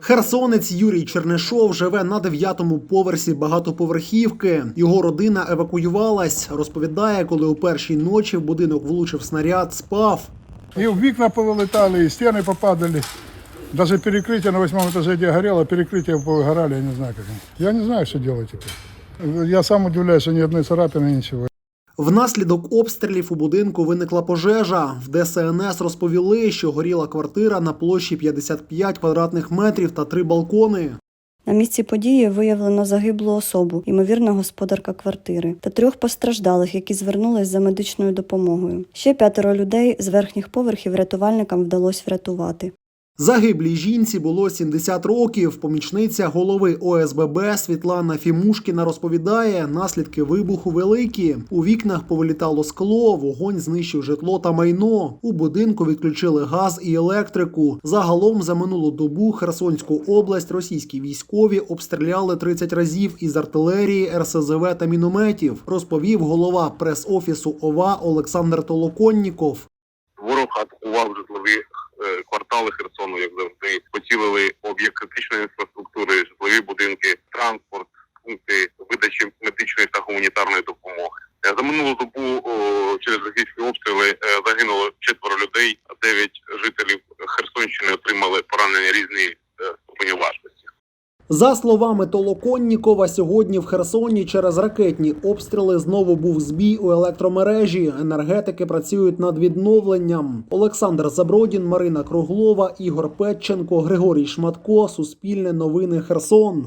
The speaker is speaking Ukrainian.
Херсонець Юрій Чернишов живе на дев'ятому поверсі багатоповерхівки. Його родина евакуювалась. Розповідає, коли у першій ночі в будинок влучив снаряд, спав. И вікна повылетали, и стены попадали. Даже перекрытие на восьмом этаже, где горело, перекрытие повыгорали, я не знаю как. они. Я не знаю, что делать теперь. Я сам удивляюсь, что ни одной царапины, ничего. Внаслідок обстрілів у будинку виникла пожежа. В ДСНС розповіли, що горіла квартира на площі 55 квадратних метрів та три балкони. На місці події виявлено загиблу особу, ймовірно, господарка квартири, та трьох постраждалих, які звернулись за медичною допомогою. Ще п'ятеро людей з верхніх поверхів рятувальникам вдалося врятувати. Загиблій жінці було 70 років. Помічниця голови ОСББ Світлана Фімушкіна розповідає, наслідки вибуху великі. У вікнах повилітало скло, вогонь знищив житло та майно. У будинку відключили газ і електрику. Загалом за минулу добу Херсонську область російські військові обстріляли 30 разів із артилерії, РСЗВ та мінометів. Розповів голова прес-офісу ОВА Олександр Толоконніков. Атакував житлові е, квартали Херсону, як завжди. Поцілили об'єкт критичної інфраструктури, житлові будинки, транспорт, пункти видачі медичної та гуманітарної допомоги. Е, За минулу добу через російські обстріли е, загинуло четверо людей, а дев'ять жителів Херсонщини отримали поранення різної е, ступені важкості. За словами Толоконнікова, сьогодні в Херсоні через ракетні обстріли знову був збій у електромережі. Енергетики працюють над відновленням. Олександр Забродін, Марина Круглова, Ігор Петченко, Григорій Шматко. Суспільне новини Херсон.